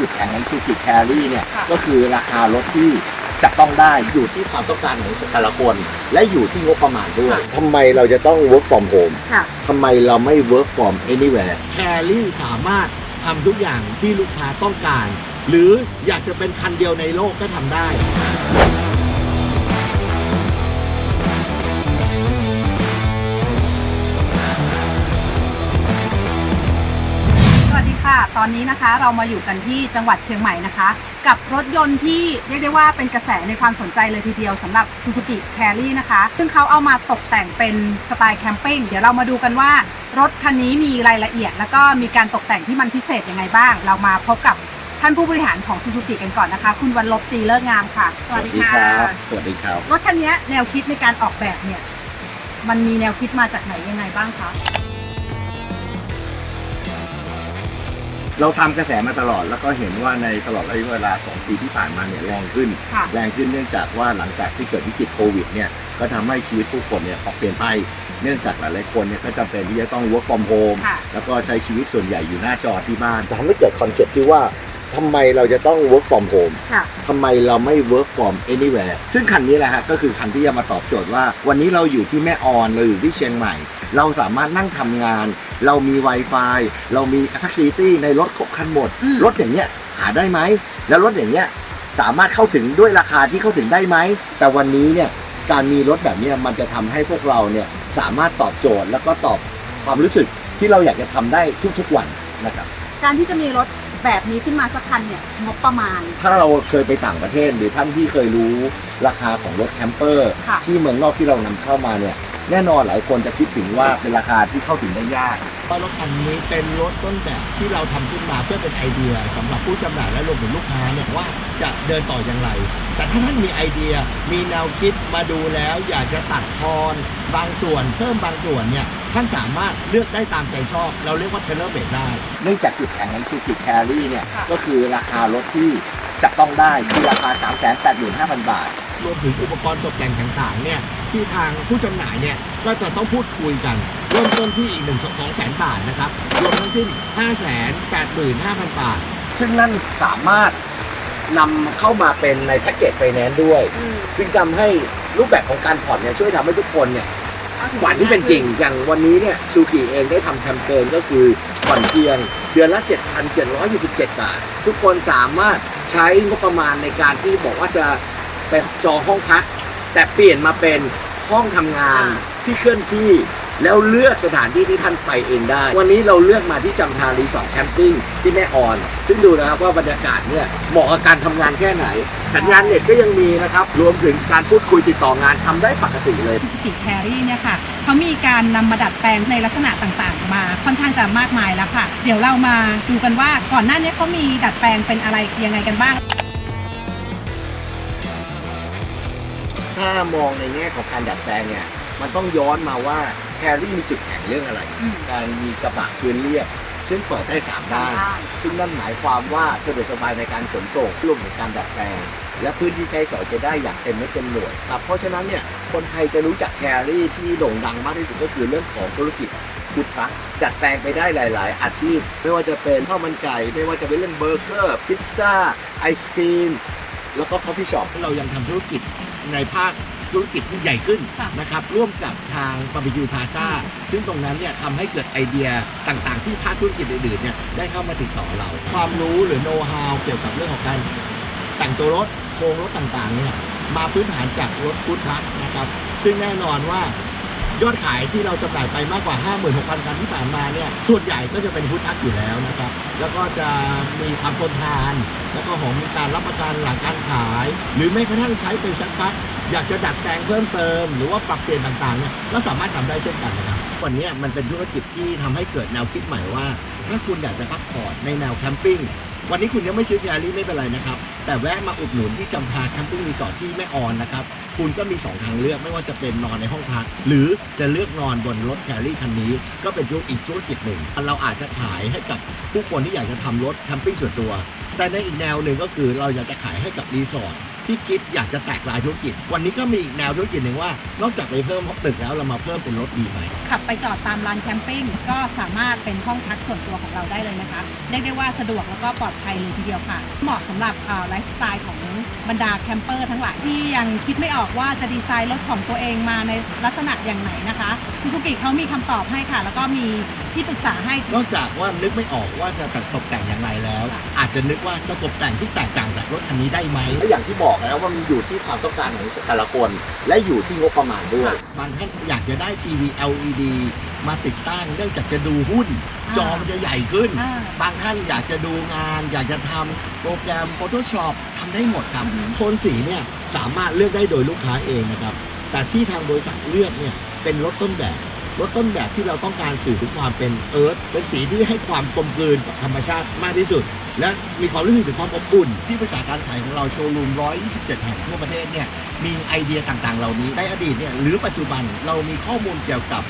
จุดแข็งของซูกิแครี่เนี่ยค่ะ ก็คือราคารถที่จับต้องได้อยู่ที่ความต้องการของแต่ละคน และอยู่ที่งบประมาณด้วยทำไมเราจะต้อง work from home ค่ะ ทำไมเราไม่ work from anywhere แครี่สามารถทำทุกอย่างที่ลูกค้าต้องการ หรืออยากจะเป็นคันเดียวในโลกก็ทำได้ ค่ะ ตอนนี้นะคะเรามาอยู่กันที่จังหวัดเชียงใหม่นะคะ กับรถยนต์ที่เรียกได้ว่าเป็นกระแสในความสนใจเลยทีเดียวสำหรับ Suzuki Carry นะคะ ซึ่งเขาเอามาตกแต่งเป็นสไตล์แคมปิ้งเดี๋ยวเรามาดูกันว่ารถคันนี้มีรายละเอียด แล้วก็มีการตกแต่งที่มันพิเศษยังไงบ้าง เรามาพบกับท่านผู้บริหารของ Suzuki กันก่อนนะคะ คุณวันลบตีเลิกงามค่ะสวัสดีค่ะสวัสดีครับ รถคันนี้แนวคิดในการออกแบบเนี่ยมันมีแนวคิดมาจากไหนยังไงบ้างคะ เราทำกระแสมาตลอดแล้วก็เห็นว่าในตลอดระยะเวลา 2 ปีที่ผ่านมาเนี่ยแรงขึ้น ค่ะแรงขึ้นเนื่องจากว่าหลังจากที่เกิดวิกฤตโควิดเนี่ยก็ทำให้ชีวิตผู้คนเนี่ยปรับเปลี่ยนไป เนื่องจากหลายๆคนเนี่ยก็จำเป็นที่จะต้อง work from home ค่ะ แล้วก็ใช้ชีวิตส่วนใหญ่อยู่หน้าจอที่บ้านทำให้เกิดคอนเซ็ปต์ที่ว่าทำไมเราจะต้อง work from home ค่ะ ทำไมเราไม่ work from anywhere ซึ่งคันนี้แหละฮะก็คือคันที่จะมาตอบโจทย์ว่า วันนี้เราอยู่ที่แม่ออนเราอยู่ที่เชียงใหม่ เราสามารถนั่งทำงาน เรามี Wi-Fi เรามี Facility ในรถครบคันหมด อืม รถอย่างเงี้ยหาได้ไหม แล้วรถอย่างเงี้ยสามารถเข้าถึงด้วยราคาที่เข้าถึงได้ไหม แต่วันนี้เนี่ยการมีรถแบบเนี้ยมันจะทำให้พวกเราเนี่ยสามารถตอบโจทย์แล้วก็ตอบความรู้สึกที่เราอยากจะทำได้ทุกๆวันนะครับ การที่จะมีรถแบบนี้ขึ้นมาสักคันเนี่ยงบประมาณ ถ้าเราเคยไปต่างประเทศหรือท่านที่เคยรู้ราคาของรถแคมเปอร์ ค่ะ ที่เมืองนอกที่เรานำเข้ามาเนี่ย แน่นอนหลายคนจะคิดถึงว่าเป็นราคาที่เข้าถึงได้ยากว่ารถคันนี้เป็นรถต้นแบบที่เราทำขึ้นมาเพื่อเป็นไอเดียสำหรับผู้จำหน่ายและรวมถึงลูกค้าเนี่ยว่าจะเดินต่ออย่างไร แต่ถ้าท่านมีไอเดียมีแนวคิดมาดูแล้วอยากจะตัดทอนบางส่วนเพิ่มบางส่วนเนี่ยท่านสามารถเลือกได้ตามใจชอบ เราเรียกว่าเทเลอร์เบดได้ เนื่องจากจุดแข็งของซูกิแครี่เนี่ยค่ะก็คือราคา รถที่จับต้องได้คือราคา 385,000 บาท รวมถึงอุปกรณ์ตกแต่งต่างๆเนี่ยที่ทางผู้จำหน่ายเนี่ยก็จะต้องพูดคุยกัน เริ่มต้นที่อีก1 2แสนบาทนะครับรวมทั้งสิ้น 5 8 5 0 0 0 บาท ซึ่งนั่นสามารถนำเข้ามาเป็นในแพ็กเกจไฟแนนซ์ด้วยอืมซึ่งทำให้รูปแบบของการผ่อนเนี่ยช่วยทำให้ทุกคนเนี่ยฝันที่เป็นจริงอย่างวันนี้เนี่ยซูกิเองได้ทำแคมเปญก็คือผ่อนเพียงเดือนละ 7,727 บาท ทุกคนสามารถใช้งบประมาณในการที่บอกว่าจะ ไปจองห้องพัก แต่เปลี่ยนมาเป็นห้องทำงานอ่าที่เคลื่อนที่ แล้วเลือกสถานที่ที่ท่านไปเองได้ วันนี้เราเลือกมาที่จำทารีสอร์ทแคมปิ้งที่แม่ออน ซึ่งดูนะครับว่าบรรยากาศเนี่ยเหมาะกับการทำงานแค่ไหน สัญญาณเน็ตก็ยังมีนะครับ รวมถึงการพูดคุยติดต่องานทำได้ปกติเลย Suzuki Carry เนี่ยค่ะเขามีการนำมาดัดแปลงในลักษณะต่างๆ มาค่อนข้างจะมากมายแล้วค่ะ เดี๋ยวเรามาดูกันว่าก่อนหน้านี้เขามีดัดแปลงเป็นอะไรยังไงกันบ้าง ถ้ามองในแง่ของการดัดแปลงเนี่ย มันต้องย้อนมาว่าแครี่มีจุดแข็งเรื่องอะไร อืม การมีกระบะพื้นเรียบ ซึ่งเปิดได้สามด้านซึ่งนั่นหมายความว่าสะดวกสบายในการขนส่งรวมถึงการดัดแปลง และพื้นที่ใช้สอยจะได้อย่างเต็มไม่เต็มหน่วยครับเพราะฉะนั้นเนี่ยคนไทยจะรู้จักแครี่ที่โด่งดังมากที่สุดก็คือเรื่องของธุรกิจฟู้ดทรัคดัดแปลงไปได้หลาย ๆ อาชีพ ไม่ว่าจะเป็นข้าวมันไก่ไม่ว่าจะเป็นเรื่องเบอร์เกอร์พิซซ่าไอศครีมแล้วก็คอฟฟี่ช็อปเรายังทำธุรกิจ ในภาคธุรกิจที่ใหญ่ขึ้นค่ะนะครับร่วมกับทางบาร์บีคิวพาซาซึ่งตรงนั้นเนี่ยทำให้เกิดไอเดียต่างๆ ที่ภาคธุรกิจอื่นๆเนี่ยได้เข้ามาติดต่อเรา ความรู้หรือโน้ตฮาวเกี่ยวกับเรื่องของการแต่งตัวรถโครงรถต่างๆเนี่ยมาพื้นฐานจากรถฟู้ดทรัคนะครับซึ่งแน่นอนว่า ยอดขายที่เราจำหน่ายไปมากกว่า 56,000 คันที่ผ่านมาเนี่ยส่วนใหญ่ก็จะเป็นฟู้ดทรัคอยู่แล้วนะครับ แล้วก็จะมีความทนทาน แล้วก็ของมีการรับประกันหลังการขาย หรือแม้กระทั่งใช้ไปสักพักอยากจะดัดแปลงเพิ่มเติม หรือว่าปรับเปลี่ยนต่างๆเนี่ยก็สามารถทำได้เช่นกันนะครับวันนี้มันเป็นธุรกิจที่ทำให้เกิดแนวคิดใหม่ว่า ถ้าคุณอยากจะพักผ่อนในแนวแคมปิ้ง วันนี้คุณยังไม่ซื้อแครี่ไม่เป็นไรนะครับ แต่แวะมาอุดหนุนที่จำพาแคมปิ้งรีสอร์ทที่แม่ออนนะครับ คุณก็มี 2 ทางเลือกไม่ว่าจะเป็นนอนในห้องพัก หรือจะเลือกนอนบนรถแครี่คันนี้ ก็เป็นยุคอีกธุรกิจหนึ่ง เราอาจจะขายให้กับผู้คนที่อยากจะทำรถแคมปิ้งส่วนตัว แต่ในอีกแนวหนึ่งก็คือเราอยากจะขายให้กับรีสอร์ท ที่คิดอยากจะแตกลายธุรกิจ วันนี้ก็มีอีกแนวธุรกิจหนึ่งว่า นอกจากไปเพิ่มตึกแล้วเรามาเพิ่มเป็นรถดีไหม ขับไปจอดตามลานแคมปิ้งก็สามารถเป็นห้องพักส่วนตัวของเราได้เลยนะคะ เรียกได้ว่าสะดวกแล้วก็ปลอดภัยเลยทีเดียวค่ะ เหมาะสำหรับไลฟ์สไตล์ของ บรรดาแคมเปอร์ทั้งหลายที่ยังคิดไม่ออกว่าจะดีไซน์รถของตัวเองมาในลักษณะอย่างไหนนะคะซูซูกิเขามีคำตอบให้ค่ะ แล้วก็มีที่ปรึกษาให้ นอกจากว่านึกไม่ออกว่าจะตัดตกแต่งอย่างไรแล้ว อาจจะนึกว่าจะตกแต่งที่แตกต่างจากรถคันนี้ได้ไหมและอย่างที่บอกแล้วว่ามันอยู่ที่ความต้องการของแต่ละคน และอยู่ที่งบประมาณด้วย บางท่านอยากจะได้ทีวี LED มาติดตั้งเนื่องจากจะดูหุ้นอ่า จอมันจะใหญ่ขึ้น อ่า บางท่านอยากจะดูงาน อยากจะทำโปรแกรม Photoshop ทำได้หมดครับอือฮึโทนสีเนี่ยสามารถเลือกได้โดยลูกค้าเองนะครับ แต่ที่ทางบริษัทเลือกเนี่ยเป็นรถต้นแบบ รถต้นแบบที่เราต้องการสื่อถึงความเป็นเอิร์ธเป็นสีที่ให้ความกลมกลืนกับธรรมชาติมากที่สุด และมีความรู้สึกถึงความอบอุ่น ที่บริษัทการขายของเราโชว์รูม 127 แห่งทั่วประเทศเนี่ยมีไอเดียต่างๆ เหล่านี้ในอดีตเนี่ยหรือปัจจุบันเรามีข้อมูลเกี่ยวกับ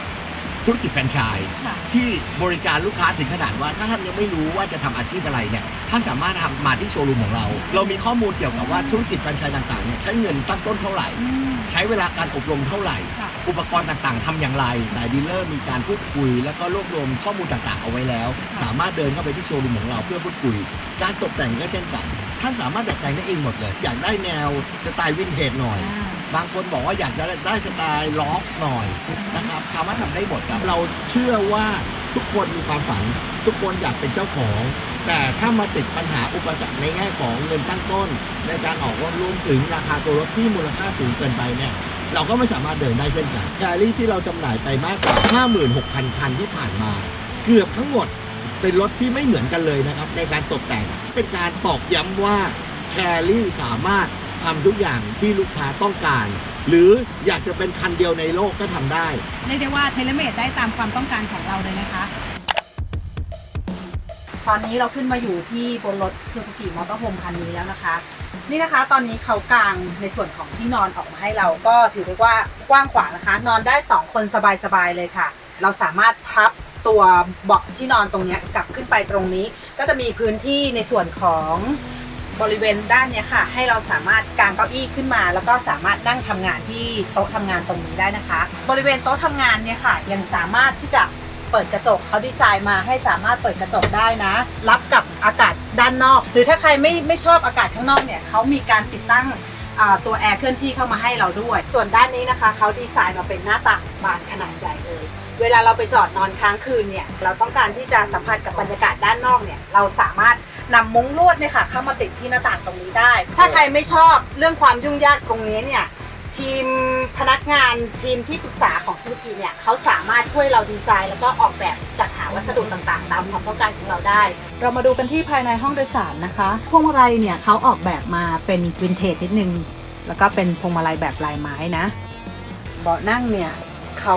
ธุรกิจแฟรนไชส์ค่ะ ที่บริการลูกค้าถึงขนาดว่าถ้าท่านยังไม่รู้ว่าจะทำอาชีพอะไรเนี่ยท่านสามารถทำมาที่โชว์รูมของเรา เรามีข้อมูลเกี่ยวกับว่าธุรกิจแฟรนไชส์ต่างๆเนี่ยใช้เงินตั้งต้นเท่าไหร่ อืม ใช้เวลาการอบรมเท่าไหร่ ค่ะ อุปกรณ์ต่างๆทำอย่างไรแต่ดีลเลอร์มีการพูดคุย แล้วก็รวบรวมข้อมูลต่างๆเอาไว้แล้ว สามารถเดินเข้าไปที่โชว์รูมของเราเพื่อพูดคุย การตกแต่งก็เช่นกัน ท่านสามารถดัดแปลงได้เองหมดเลย อยากได้แนวสไตล์วินเทจหน่อยอ่าบางคนบอกว่าอยากจะได้สไตล์ล็อกหน่อยนะครับสามารถทำได้หมดครับเราเชื่อว่าทุกคนมีความฝัน ทุกคนอยากเป็นเจ้าของ แต่ถ้ามาติดปัญหาอุปสรรคในแง่ของเงินตั้งต้น ในการออกรถรวมถึงราคาตัวรถที่มูลค่าสูงเกินไปเนี่ยเราก็ไม่สามารถเดินได้เช่นกันแคลรี่ที่เราจำหน่ายไปมากกว่า 56,000 คันที่ผ่านมา เกือบทั้งหมด เป็นรถที่ไม่เหมือนกันเลยนะครับ ในการตกแต่งเป็นการตอกย้ำว่าแคลรี่สามารถทำทุกอย่างที่ลูกค้าต้องการ หรืออยากจะเป็นคันเดียวในโลกก็ทำได้เรียกได้ว่าเทเลเมดได้ตามความต้องการของเราเลยนะคะ ตอนนี้เราขึ้นมาอยู่ที่บนรถ Suzuki Motorhome คันนี้แล้วนะคะ นี่นะคะตอนนี้เขากางในส่วนของที่นอนออกมาให้เราก็ถือได้ว่ากว้างขวางนะคะ นอนได้ 2 คนสบายๆเลยค่ะ เราสามารถพับ ตัวเบาะที่นอนตรงนี้กลับขึ้นไปตรงนี้ ก็จะมีพื้นที่ในส่วนของบริเวณด้านนี้ค่ะ ให้เราสามารถกางเก้าอี้ขึ้นมา แล้วก็สามารถนั่งทำงานที่โต๊ะทำงานตรงนี้ได้นะคะ บริเวณโต๊ะทำงานเนี่ยค่ะ ยังสามารถที่จะเปิดกระจกเขาดีไซน์มาให้สามารถเปิดกระจกได้นะ รับกับอากาศด้านนอก หรือถ้าใครไม่ไม่ชอบอากาศข้างนอกเนี่ยเขามีการติดตั้งตัวแอร์เคลื่อนที่เข้ามาให้เราด้วย ส่วนด้านนี้นะคะเขาดีไซน์มาเป็นหน้าต่างบานขนาดใหญ่เลย เวลาเราไปจอดนอนค้างคืนเนี่ย เราต้องการที่จะสัมผัสกับบรรยากาศด้านนอกเนี่ย เราสามารถนำมุ้งลวดเนี่ยค่ะเข้ามาติดที่หน้าต่างตรงนี้ได้ ถ้าใครไม่ชอบเรื่องความยุ่งยากตรงนี้เนี่ย ทีมพนักงานทีมที่ปรึกษาของซูกิเนี่ยเขาสามารถช่วยเราดีไซน์ แล้วก็ออกแบบจัดหาวัสดุต่างๆ ตามความต้องการของเราได้ เรามาดูกันที่ภายในห้องโดยสารนะคะพวงมาลัยเนี่ยเขาออกแบบมาเป็นวินเทจนิดนึง แล้วก็เป็นพวงมาลัยแบบลายไม้นะ เบาะนั่งเนี่ยเขา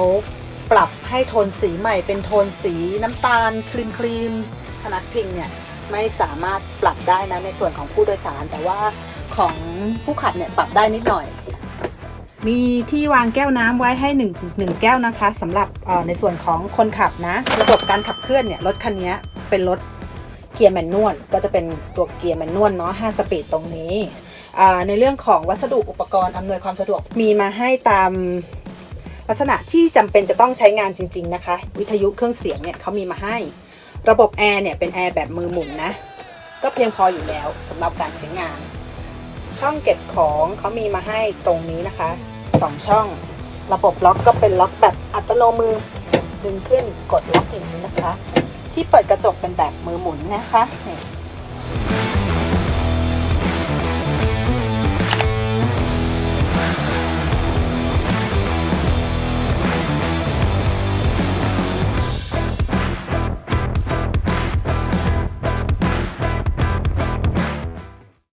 ปรับให้โทนสีใหม่เป็นโทนสีน้ำตาลครีมครีมพนักพิงเนี่ยไม่สามารถปรับได้นะในส่วนของผู้โดยสาร แต่ว่าของผู้ขับเนี่ยปรับได้นิดหน่อย มีที่วางแก้วน้ำไว้ให้1งแก้วนะคะสำหรับในส่วนของคนขับนะ ระบบการขับเคลื่อนเนี่ยรถคันนี้เป็นรถเกียร์แมนนวลก็จะเป็นตัวเกียร์แมนนวลเนาะ5สปีดตรงนี้ในเรื่องของวัสดุอุปกรณ์อำนวยความสะดวกมีมาให้ตาม ลักษณะที่จำเป็นจะต้องใช้งานจริง ๆ นะคะ วิทยุเครื่องเสียงเนี่ยเขามีมาให้ ระบบแอร์เนี่ยเป็นแอร์แบบมือหมุนนะ ก็เพียงพออยู่แล้วสำหรับการใช้งาน ช่องเก็บของเขามีมาให้ตรงนี้นะคะสองช่อง ระบบล็อกก็เป็นล็อกแบบอัตโนมือ ดึงขึ้นกดล็อกอย่างนี้นะคะ ที่เปิดกระจกเป็นแบบมือหมุนนะคะ